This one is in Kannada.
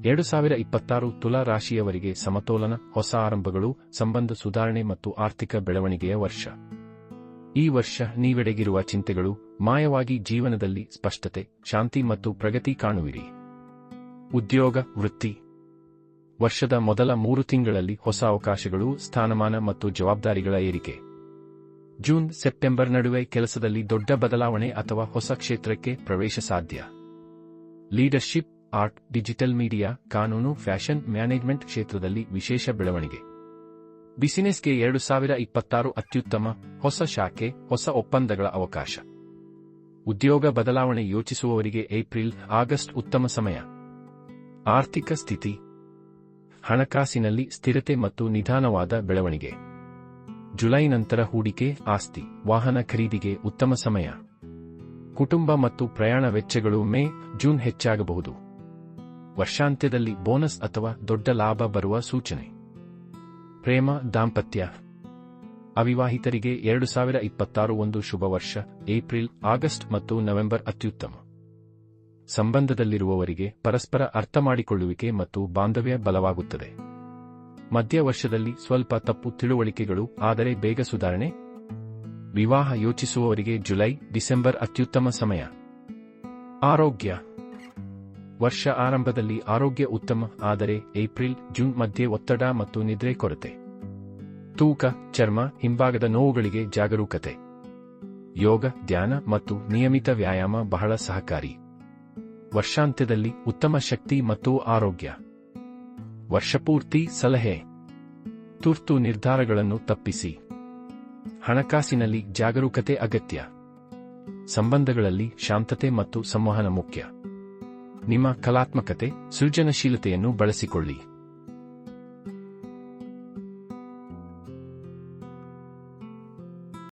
ಎರಡು ಸಾವಿರ ಇಪ್ಪತ್ತಾರು ತುಲಾ ರಾಶಿಯವರಿಗೆ ಸಮತೋಲನ, ಹೊಸ ಆರಂಭಗಳು, ಸಂಬಂಧ ಸುಧಾರಣೆ ಮತ್ತು ಆರ್ಥಿಕ ಬೆಳವಣಿಗೆಯ ವರ್ಷ. ಈ ವರ್ಷ ನೀವೆಡೆಗಿರುವ ಚಿಂತೆಗಳು, ಮಾಯವಾಗಿ ಜೀವನದಲ್ಲಿ ಸ್ಪಷ್ಟತೆ, ಶಾಂತಿ ಮತ್ತು ಪ್ರಗತಿ ಕಾಣುವಿರಿ. ಉದ್ಯೋಗ, ವೃತ್ತಿ. ವರ್ಷದ ಮೊದಲ ಮೂರು ತಿಂಗಳಲ್ಲಿ ಹೊಸ ಅವಕಾಶಗಳು, ಸ್ಥಾನಮಾನ ಮತ್ತು ಜವಾಬ್ದಾರಿಗಳ ಏರಿಕೆ. ಜೂನ್, ಸೆಪ್ಟೆಂಬರ್ ನಡುವೆ ಕೆಲಸದಲ್ಲಿ ದೊಡ್ಡ ಬದಲಾವಣೆ ಅಥವಾ ಹೊಸ ಕ್ಷೇತ್ರಕ್ಕೆ ಪ್ರವೇಶ ಸಾಧ್ಯ. ಲೀಡರ್ಶಿಪ್ ಆರ್ಟ್, ಡಿಜಿಟಲ್ ಮೀಡಿಯಾ, ಕಾನೂನು, ಫ್ಯಾಷನ್, ಮ್ಯಾನೇಜ್ಮೆಂಟ್ ಕ್ಷೇತ್ರದಲ್ಲಿ ವಿಶೇಷ ಬೆಳವಣಿಗೆ. ಬಿಸಿನೆಸ್ಗೆ ಎರಡು ಸಾವಿರ ಇಪ್ಪತ್ತಾರು ಅತ್ಯುತ್ತಮ, ಹೊಸ ಶಾಖೆ, ಹೊಸ ಒಪ್ಪಂದಗಳ ಅವಕಾಶ. ಉದ್ಯೋಗ ಬದಲಾವಣೆ ಯೋಚಿಸುವವರಿಗೆ ಏಪ್ರಿಲ್, ಆಗಸ್ಟ್ ಉತ್ತಮ ಸಮಯ. ಆರ್ಥಿಕ ಸ್ಥಿತಿ. ಹಣಕಾಸಿನಲ್ಲಿ ಸ್ಥಿರತೆ ಮತ್ತು ನಿಧಾನವಾದ ಬೆಳವಣಿಗೆ. ಜುಲೈ ನಂತರ ಹೂಡಿಕೆ, ಆಸ್ತಿ, ವಾಹನ ಖರೀದಿಗೆ ಉತ್ತಮ ಸಮಯ. ಕುಟುಂಬ ಮತ್ತು ಪ್ರಯಾಣ ವೆಚ್ಚಗಳು ಮೇ, ಜೂನ್ ಹೆಚ್ಚಾಗಬಹುದು. ವರ್ಷಾಂತ್ಯದಲ್ಲಿ ಬೋನಸ್ ಅಥವಾ ದೊಡ್ಡ ಲಾಭ ಬರುವ ಸೂಚನೆ. ಪ್ರೇಮ, ದಾಂಪತ್ಯ. ಅವಿವಾಹಿತರಿಗೆ ಎರಡು ಸಾವಿರ ಇಪ್ಪತ್ತಾರು ಒಂದು ಶುಭ ವರ್ಷ, ಏಪ್ರಿಲ್, ಆಗಸ್ಟ್ ಮತ್ತು ನವೆಂಬರ್ ಅತ್ಯುತ್ತಮ. ಸಂಬಂಧದಲ್ಲಿರುವವರಿಗೆ ಪರಸ್ಪರ ಅರ್ಥಮಾಡಿಕೊಳ್ಳುವಿಕೆ ಮತ್ತು ಬಾಂಧವ್ಯ ಬಲವಾಗುತ್ತದೆ. ಮಧ್ಯ ವರ್ಷದಲ್ಲಿ ಸ್ವಲ್ಪ ತಪ್ಪು ತಿಳುವಳಿಕೆಗಳು, ಆದರೆ ಬೇಗ ಸುಧಾರಣೆ. ವಿವಾಹ ಯೋಚಿಸುವವರಿಗೆ ಜುಲೈ, ಡಿಸೆಂಬರ್ ಅತ್ಯುತ್ತಮ ಸಮಯ. ಆರೋಗ್ಯ. ವರ್ಷ ಆರಂಭದಲ್ಲಿ ಆರೋಗ್ಯ ಉತ್ತಮ, ಆದರೆ ಏಪ್ರಿಲ್, ಜೂನ್ ಮಧ್ಯೆ ಒತ್ತಡ ಮತ್ತು ನಿದ್ರೆ ಕೊರತೆ. ತೂಕ, ಚರ್ಮ, ಹಿಂಭಾಗದ ನೋವುಗಳಿಗೆ ಜಾಗರೂಕತೆ. ಯೋಗ, ಧ್ಯಾನ ಮತ್ತು ನಿಯಮಿತ ವ್ಯಾಯಾಮ ಬಹಳ ಸಹಕಾರಿ. ವರ್ಷಾಂತ್ಯದಲ್ಲಿ ಉತ್ತಮ ಶಕ್ತಿ ಮತ್ತು ಆರೋಗ್ಯ. ವರ್ಷಪೂರ್ತಿ ಸಲಹೆ. ತುರ್ತು ನಿರ್ಧಾರಗಳನ್ನು ತಪ್ಪಿಸಿ. ಹಣಕಾಸಿನಲ್ಲಿ ಜಾಗರೂಕತೆ ಅಗತ್ಯ. ಸಂಬಂಧಗಳಲ್ಲಿ ಶಾಂತತೆ ಮತ್ತು ಸಂವಹನ ಮುಖ್ಯ. ನಿಮ್ಮ ಕಲಾತ್ಮಕತೆ ಸೃಜನಶೀಲತೆಯನ್ನು ಬಳಸಿಕೊಳ್ಳಿ.